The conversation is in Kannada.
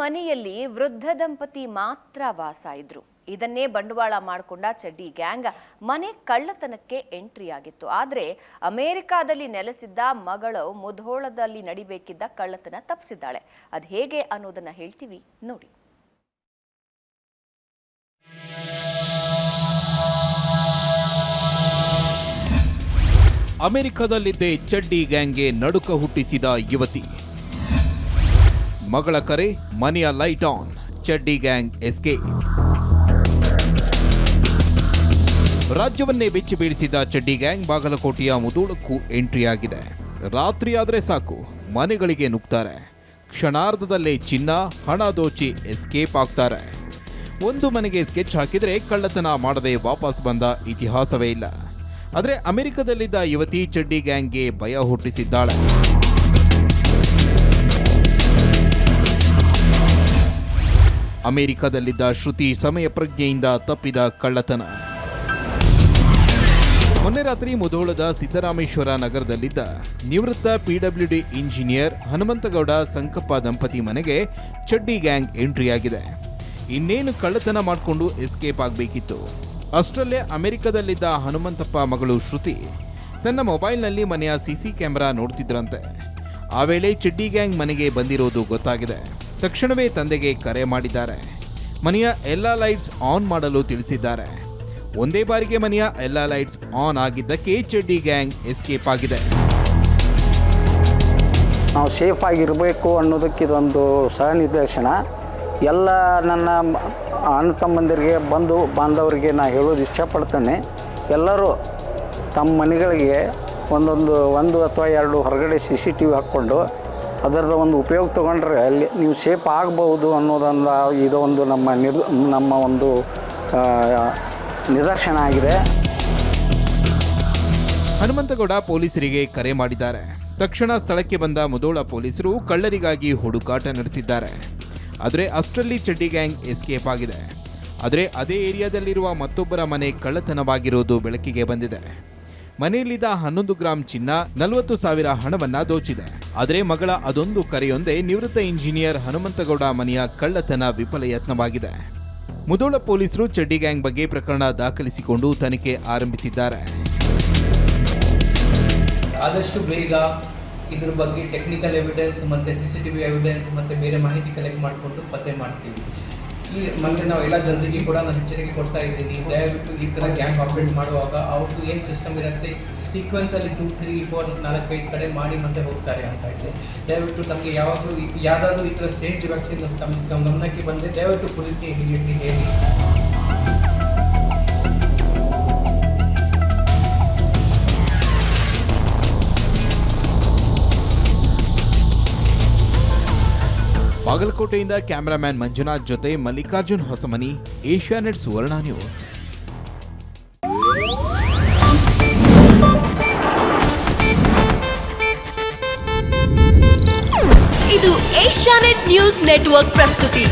ಮನೆಯಲ್ಲಿ ವೃದ್ಧ ದಂಪತಿ ಮಾತ್ರ ವಾಸ ಇದ್ರು. ಇದನ್ನೇ ಬಂಡವಾಳ ಮಾಡಿಕೊಂಡ ಚಡ್ಡಿ ಗ್ಯಾಂಗ್ ಮನೆ ಕಳ್ಳತನಕ್ಕೆ ಎಂಟ್ರಿ ಆಗಿತ್ತು. ಆದರೆ ಅಮೆರಿಕಾದಲ್ಲಿ ನೆಲೆಸಿದ್ದ ಮಗಳು ಮುಧೋಳದಲ್ಲಿ ನಡಿಬೇಕಿದ್ದ ಕಳ್ಳತನ ತಪ್ಪಿಸಿದ್ದಾಳೆ. ಅದು ಹೇಗೆ ಅನ್ನೋದನ್ನ ಹೇಳ್ತೀವಿ ನೋಡಿ. ಅಮೆರಿಕದಲ್ಲಿದ್ದೇ ಚಡ್ಡಿ ಗ್ಯಾಂಗ್ಗೆ ನಡುಕ ಹುಟ್ಟಿಸಿದ ಯುವತಿ. ಮಗಳ ಕರೆ, ಮನೆಯ ಲೈಟ್ ಆನ್ ಚಡ್ಡಿ ಗ್ಯಾಂಗ್ ಎಸ್ಕೇಪ್ ರಾಜ್ಯವನ್ನೇ ಬೆಚ್ಚಿ ಬೀಳಿಸಿದ ಚಡ್ಡಿ ಗ್ಯಾಂಗ್ ಬಾಗಲಕೋಟೆಯ ಮುದೋಳಕ್ಕೂ ಎಂಟ್ರಿ ಆಗಿದೆ. ರಾತ್ರಿ ಆದ್ರೆ ಸಾಕು, ಮನೆಗಳಿಗೆ ನುಗ್ತಾರೆ. ಕ್ಷಣಾರ್ಧದಲ್ಲೇ ಚಿನ್ನ, ಹಣ ದೋಚಿ ಎಸ್ಕೇಪ್ ಆಗ್ತಾರೆ. ಒಂದು ಮನೆಗೆ ಸ್ಕೆಚ್ ಹಾಕಿದರೆ ಕಳ್ಳತನ ಮಾಡದೆ ವಾಪಸ್ ಬಂದ ಇತಿಹಾಸವೇ ಇಲ್ಲ. ಆದರೆ ಅಮೆರಿಕದಲ್ಲಿದ್ದ ಯುವತಿ ಚಡ್ಡಿ ಗ್ಯಾಂಗ್ಗೆ ಭಯ ಹುಟ್ಟಿಸಿದ್ದಾಳೆ. ಅಮೆರಿಕದಲ್ಲಿದ್ದ ಶ್ರುತಿ ಸಮಯ ಪ್ರಜ್ಞೆಯಿಂದ ತಪ್ಪಿದ ಕಳ್ಳತನ. ಮೊನ್ನೆ ರಾತ್ರಿ ಮುಧೋಳದ ಸಿದ್ದರಾಮೇಶ್ವರ ನಗರದಲ್ಲಿದ್ದ ನಿವೃತ್ತ ಪಿಡಬ್ಲ್ಯೂಡಿ ಇಂಜಿನಿಯರ್ ಹನುಮಂತಗೌಡ ಸಂಕಪ್ಪ ದಂಪತಿ ಮನೆಗೆ ಚಡ್ಡಿ ಗ್ಯಾಂಗ್ ಎಂಟ್ರಿಯಾಗಿದೆ. ಇನ್ನೇನು ಕಳ್ಳತನ ಮಾಡಿಕೊಂಡು ಎಸ್ಕೇಪ್ ಆಗಬೇಕಿತ್ತು. ಅಷ್ಟರಲ್ಲೇ ಅಮೆರಿಕದಲ್ಲಿದ್ದ ಹನುಮಂತಪ್ಪ ಮಗಳು ಶ್ರುತಿ ತನ್ನ ಮೊಬೈಲ್ನಲ್ಲಿ ಮನೆಯ ಸಿಸಿ ಕ್ಯಾಮೆರಾ ನೋಡ್ತಿದ್ರಂತೆ. ಆ ವೇಳೆ ಚಡ್ಡಿ ಗ್ಯಾಂಗ್ ಮನೆಗೆ ಬಂದಿರೋದು ಗೊತ್ತಾಗಿದೆ. ತಕ್ಷಣವೇ ತಂದೆಗೆ ಕರೆ ಮಾಡಿದ್ದಾರೆ. ಮನೆಯ ಎಲ್ಲ ಲೈಟ್ಸ್ ಆನ್ ಮಾಡಲು ತಿಳಿಸಿದ್ದಾರೆ. ಒಂದೇ ಬಾರಿಗೆ ಮನೆಯ ಎಲ್ಲ ಲೈಟ್ಸ್ ಆನ್ ಆಗಿದ್ದಕ್ಕೆ ಚೆಡ್ಡಿ ಗ್ಯಾಂಗ್ ಎಸ್ಕೇಪ್ ಆಗಿದೆ. ನಾವು ಸೇಫ್ ಆಗಿರಬೇಕು ಅನ್ನೋದಕ್ಕೆ ಇದೊಂದು ಸಹ ಎಲ್ಲ ನನ್ನ ಅಣ್ಣ ತಮ್ಮಂದಿರಿಗೆ, ಬಂಧು ಬಾಂಧವರಿಗೆ ನಾ ಹೇಳೋದು ಇಷ್ಟಪಡ್ತೇನೆ. ಎಲ್ಲರೂ ತಮ್ಮ ಮನೆಗಳಿಗೆ ಒಂದೊಂದು, ಒಂದು ಅಥವಾ ಎರಡು ಹೊರಗಡೆ ಸಿ ಸಿ ಟಿ ವಿ ಹಾಕ್ಕೊಂಡು ಅದರದ ಒಂದು ಉಪಯೋಗ ತೊಗೊಂಡ್ರೆ ಅಲ್ಲಿ ನೀವು ಸೇಫ್ ಆಗ್ಬೋದು ಅನ್ನೋದೊಂದು ಇದೊಂದು ನಮ್ಮ ನಿರ್ ನಮ್ಮ ಒಂದು ನಿದರ್ಶನ ಆಗಿದೆ. ಹನುಮಂತಗೌಡ ಪೊಲೀಸರಿಗೆ ಕರೆ ಮಾಡಿದ್ದಾರೆ. ತಕ್ಷಣ ಸ್ಥಳಕ್ಕೆ ಬಂದ ಮುದೋಳ ಪೊಲೀಸರು ಕಳ್ಳರಿಗಾಗಿ ಹುಡುಕಾಟ ನಡೆಸಿದ್ದಾರೆ. ಆದರೆ ಅಷ್ಟರಲ್ಲಿ ಚಡ್ಡಿ ಗ್ಯಾಂಗ್ ಎಸ್ಕೇಪ್ ಆಗಿದೆ. ಆದರೆ ಅದೇ ಏರಿಯಾದಲ್ಲಿರುವ ಮತ್ತೊಬ್ಬರ ಮನೆ ಕಳ್ಳತನವಾಗಿರುವುದು ಬೆಳಕಿಗೆ ಬಂದಿದೆ. ಮನೆಯಲ್ಲಿದ್ದ ಹನ್ನೊಂದು ಗ್ರಾಂ ಚಿನ್ನ ನಲವತ್ತು ಸಾವಿರ ಹಣವನ್ನ ದೋಚಿದೆ. ಆದರೆ ಮಗಳ ಅದೊಂದು ಕರೆಯೊಂದೇ ನಿವೃತ್ತ ಇಂಜಿನಿಯರ್ ಹನುಮಂತಗೌಡ ಮನೆಯ ಕಳ್ಳತನ ವಿಫಲ ಯತ್ನವಾಗಿದೆ ಮುದೋಳ ಪೊಲೀಸರು ಚಡ್ಡಿ ಗ್ಯಾಂಗ್ ಬಗ್ಗೆ ಪ್ರಕರಣ ದಾಖಲಿಸಿಕೊಂಡು ತನಿಖೆ ಆರಂಭಿಸಿದ್ದಾರೆ. ಆದಷ್ಟು ಬೇಗ ಇದ್ರ ಬಗ್ಗೆ ಟೆಕ್ನಿಕಲ್ ಎವಿಡೆನ್ಸ್ ಮತ್ತೆ ಸಿ ಸಿ ಎವಿಡೆನ್ಸ್ ಮತ್ತು ಬೇರೆ ಮಾಹಿತಿ ಕಲೆಕ್ಟ್ ಮಾಡಿಕೊಂಡು ಪತ್ತೆ ಮಾಡ್ತೀವಿ. ಈ ಮತ್ತೆ ನಾವು ಎಲ್ಲ ಜನರಿಗೆ ಕೂಡ ನಾನು ಎಚ್ಚರಿಕೆ ಕೊಡ್ತಾ ಇದ್ದೀನಿ. ದಯವಿಟ್ಟು ಈ ಥರ ಗ್ಯಾಂಗ್ ಆಪರೇಟ್ ಮಾಡುವಾಗ ಅವ್ರದ್ದು ಏನು ಸಿಸ್ಟಮ್ ಇರುತ್ತೆ ಸೀಕ್ವೆನ್ಸಲ್ಲಿ ಟೂ ತ್ರೀ ಫೋರ್ ನಾಲ್ಕೈದು ಕಡೆ ಮಾಡಿ ಮತ್ತೆ ಹೋಗ್ತಾರೆ ಅಂತ ಇದೆ. ದಯವಿಟ್ಟು ತಮಗೆ ಯಾವಾಗಲೂ ಯಾವುದಾದ್ರೂ ಈ ಥರ ಸೇಫ್ ವ್ಯಕ್ತಿ ನಮ್ಮ ತಮ್ಮ ತಮ್ಮ ಗಮನಕ್ಕೆ ಬಂದರೆ ದಯವಿಟ್ಟು ಪೊಲೀಸ್ಗೆ ಇಮಿಡಿಯೇಟ್ಲಿ ಹೇಳಿ. ಬಾಗಲಕೋಟೆಯಿಂದ ಕ್ಯಾಮರಾಮ್ಯಾನ್ ಮಂಜುನಾಥ್ ಜೊತೆ ಮಲ್ಲಿಕಾರ್ಜುನ್ ಹೊಸಮನಿ ಏಷ್ಯಾನೆಟ್ ಸುವರ್ಣ ನ್ಯೂಸ್. ಇದು ಏಷ್ಯಾನೆಟ್ ನ್ಯೂಸ್ ನೆಟ್ವರ್ಕ್ ಪ್ರಸ್ತುತಿ.